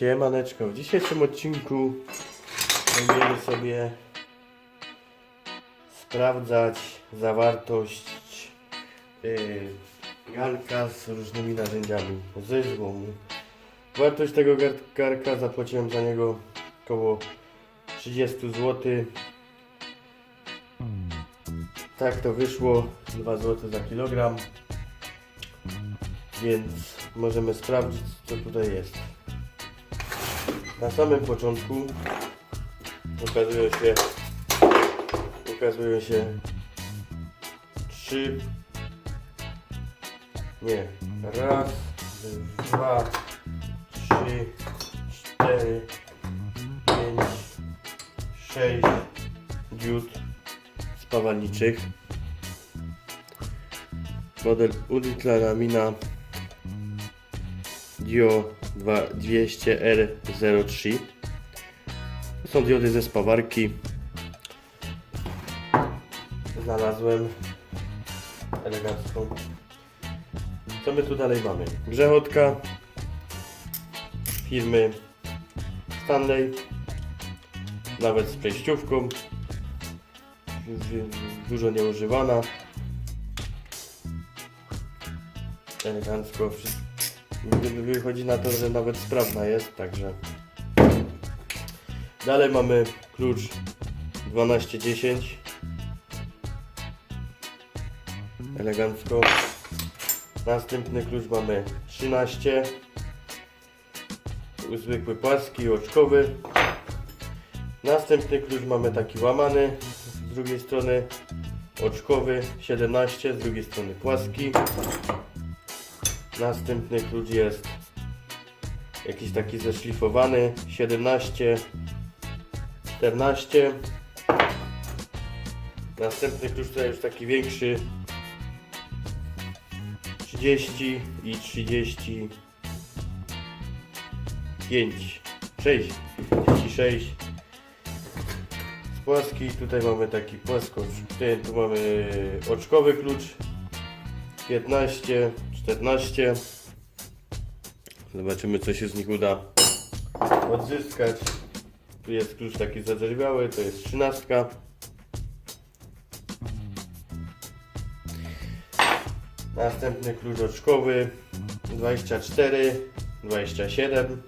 Siemaneczko, w dzisiejszym odcinku będziemy sobie sprawdzać zawartość yy, garnka z różnymi narzędziami ze złomu. Wartość tego gar- garnka zapłaciłem za niego około 30 zł. Tak to wyszło, 2 zł za kilogram. Więc możemy sprawdzić co tutaj jest. Na samym początku ukazują się ukazują się trzy nie raz, dwa, trzy, cztery, pięć, sześć diod spawalniczych. Model Ultra Lamina Dio 200R03 To są diody ze spawarki. Znalazłem elegancką. Co my tu dalej mamy? grzechotka firmy Stanley. Nawet z przejściówką. Dużo nieużywana. Elegancko wszystko Wychodzi na to, że nawet sprawna jest, także. Dalej mamy klucz 1210. Elegancko. Następny klucz mamy 13. Zwykły płaski, oczkowy. Następny klucz mamy taki łamany. Z drugiej strony oczkowy 17, z drugiej strony płaski. Następny klucz jest jakiś taki zeszlifowany 17 14 Następny klucz to już taki większy 30 i 35 6 36 z płaski tutaj mamy taki tutaj tu mamy oczkowy klucz 15, 14. Zobaczymy, co się z nich uda odzyskać. Tu jest klucz taki zadzerwiały, to jest 13. Następny klucz oczkowy 24, 27.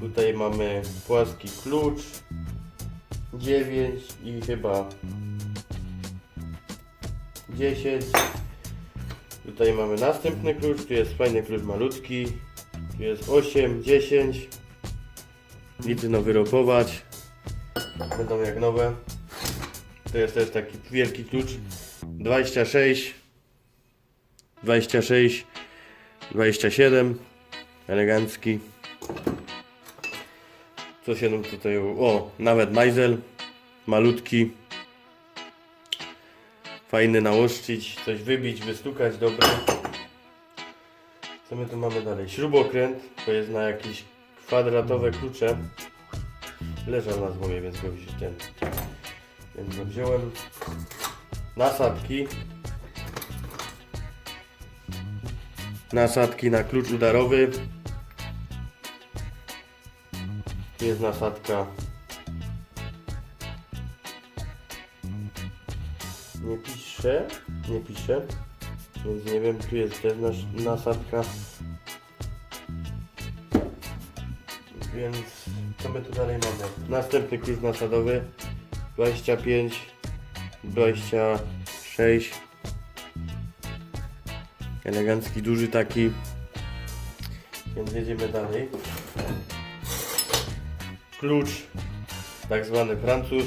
Tutaj mamy płaski klucz 9 i chyba 10. Tutaj mamy następny klucz, tu jest fajny klucz malutki. Tu jest 8, 10. Widzę no wyrobować. Będą jak nowe. To jest też taki wielki klucz. 26. 26. 27. Elegancki. Co się nam tutaj... O, nawet majzel. Malutki fajny nałoszczyć, coś wybić, wystukać, dobry. Co my tu mamy dalej? Śrubokręt, to jest na jakieś kwadratowe klucze. Leżał na złomie, więc go wzi- ten, więc go wziąłem. Nasadki. Nasadki na klucz udarowy. Jest nasadka Nie pisze, nie pisze, więc nie wiem, tu jest nasz, nasadka. Więc co my tu dalej mamy? Następny klucz nasadowy 25, 26. Elegancki, duży taki. Więc jedziemy dalej. Klucz, tak zwany Francuz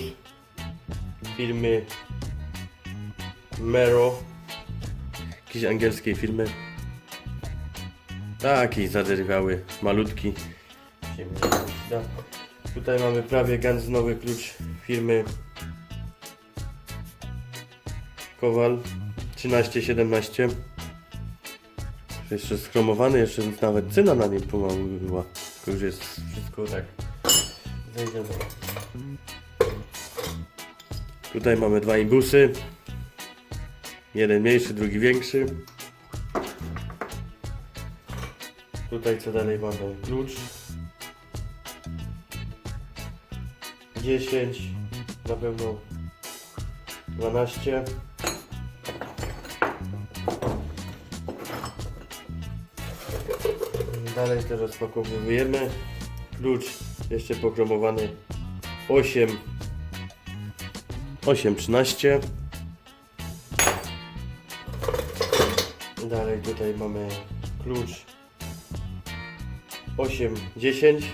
firmy Mero. Jakiejś angielskiej firmy. Taki zaderwiały, malutki. Tutaj mamy prawie ganz nowy klucz firmy Kowal 1317. Jeszcze schromowany, jeszcze nawet cena na nim pomału była. Tylko już jest wszystko tak. Zejdziemy. Tutaj mamy dwa imbusy. Jeden mniejszy, drugi większy. Tutaj co dalej mamy? Klucz. 10, na pewno 12. Dalej też rozpakowujemy. Klucz jeszcze pokromowany 8 8 13 tutaj mamy klucz 8 10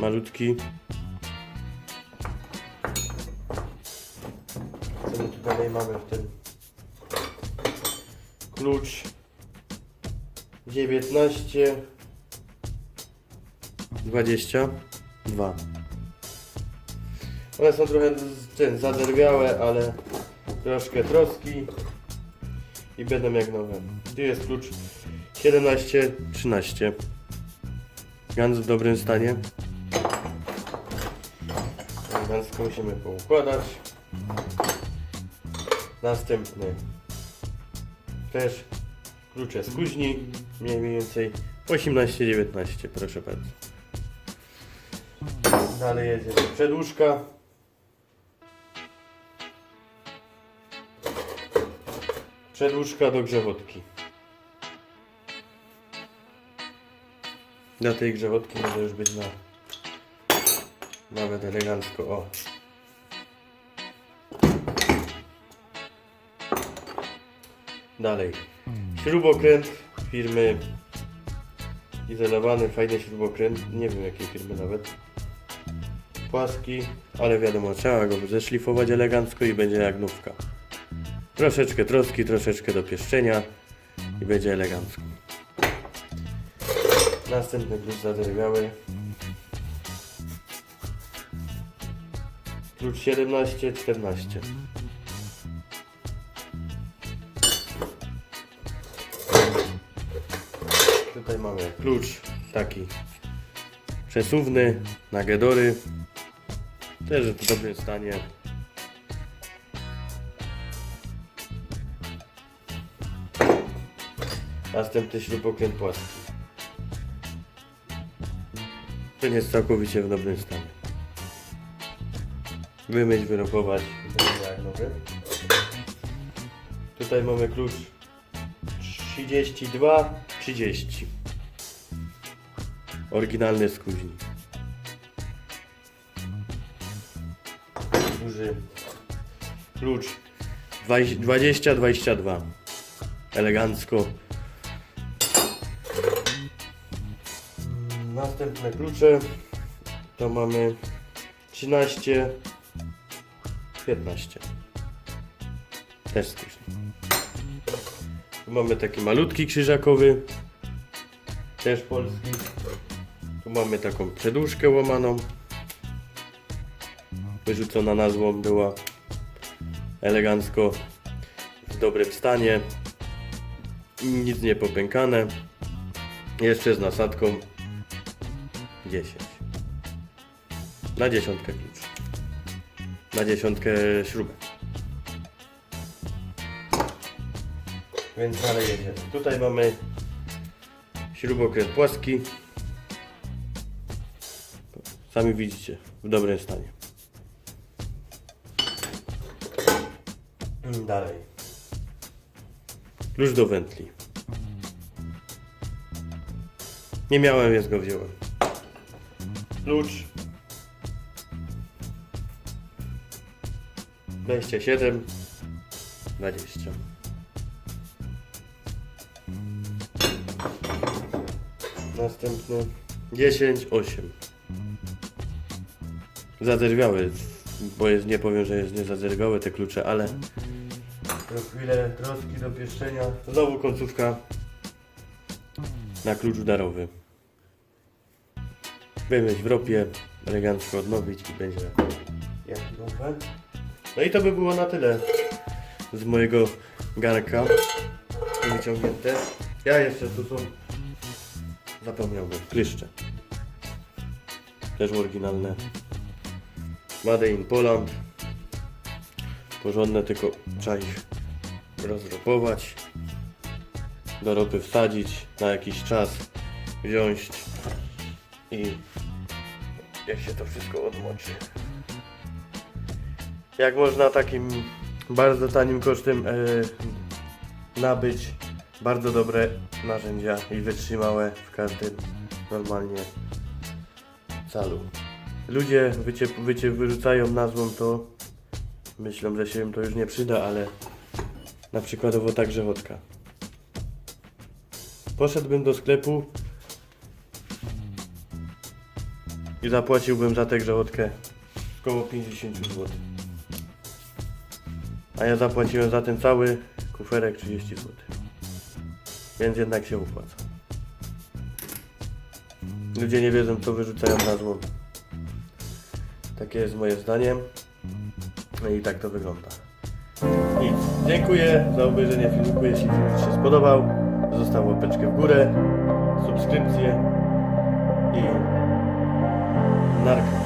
malutki. Co my tu dalej mamy w tym? Klucz 19 22 one są trochę ten, zaderwiałe, ale troszkę troski i będą jak nowe. Tu jest klucz 17, 13. Gans w dobrym stanie. Elegancko musimy poukładać. Następny też klucze z kuźni, mniej więcej 18-19, proszę bardzo. Dalej jedziemy przedłużka. Przedłużka do grzechotki. Dla tej grzechotki może już być na nawet elegancko. O. Dalej. Śrubokręt firmy izolowany, fajny śrubokręt. Nie wiem jakiej firmy nawet. Płaski, ale wiadomo, trzeba go zeszlifować elegancko i będzie jak nówka. Troszeczkę troski, troszeczkę do pieszczenia i będzie elegancko. Następny klucz zadrwiały. Klucz 17, 14. Tutaj mamy klucz taki przesuwny na gedory. Też w dobrym stanie. Następny śrubokręt płaski. Ten jest całkowicie w dobrym stanie. Wymyć, wyrobować. Tutaj mamy klucz 32, 30. Oryginalny z kuźni. Duży klucz 20, 22. Elegancko. Następne klucze to mamy 13, 15. Też kuźni. Tu mamy taki malutki krzyżakowy. Też polski. Tu mamy taką przedłużkę łamaną. Wyrzucona nazwą była elegancko w dobrym stanie. Nic nie popękane. Jeszcze z nasadką 10. Na dziesiątkę klucz. Na dziesiątkę śrubę. Więc dalej jedzie. Tutaj mamy śrubokręt płaski. Sami widzicie, w dobrym stanie. Mm, Dalej. Klucz do wędli. Nie miałem, więc go wziąłem. Klucz. 27 20 Następny 10 8 Zadzerwiały, bo jest, nie powiem, że jest nie zadzerwiałe te klucze, ale za chwilę troski do pieszczenia. Znowu końcówka na klucz udarowy. Wymyć w ropie, elegancko odnowić i będzie jak nowe. No i to by było na tyle z mojego garnka wyciągnięte. Ja jeszcze tu są zapomniałbym, klyszcze. Też oryginalne. Made in Poland. Porządne, tylko trzeba ich rozrobować. do ropy wsadzić na jakiś czas, wziąć i jak się to wszystko odmoczy. Jak można takim bardzo tanim kosztem e, nabyć bardzo dobre narzędzia i wytrzymałe w każdym normalnie calu. Ludzie wycie, wycie, wyrzucają nazwą to, myślą, że się im to już nie przyda, ale na przykładowo ta grzechotka. Poszedłbym do sklepu i zapłaciłbym za tę grzechotkę około 50 zł. A ja zapłaciłem za ten cały kuferek 30 zł. Więc jednak się opłaca. Ludzie nie wiedzą co wyrzucają na złom. Takie jest moje zdanie. No i tak to wygląda. Nic. Dziękuję za obejrzenie filmiku. Jeśli film Ci się spodobał, zostaw łapeczkę w górę, subskrypcję i narka.